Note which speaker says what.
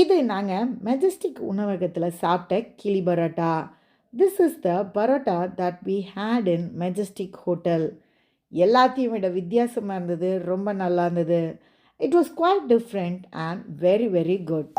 Speaker 1: இது நாங்கள் மெஜஸ்டிக் உணவகத்தில் சாப்பிட்ட கிளி parotta. This is the parotta that we had in Majestic hotel எல்லாத்தையும் விட வித்தியாசமாக இருந்தது ரொம்ப நல்லா இருந்தது. It was quite different and very very good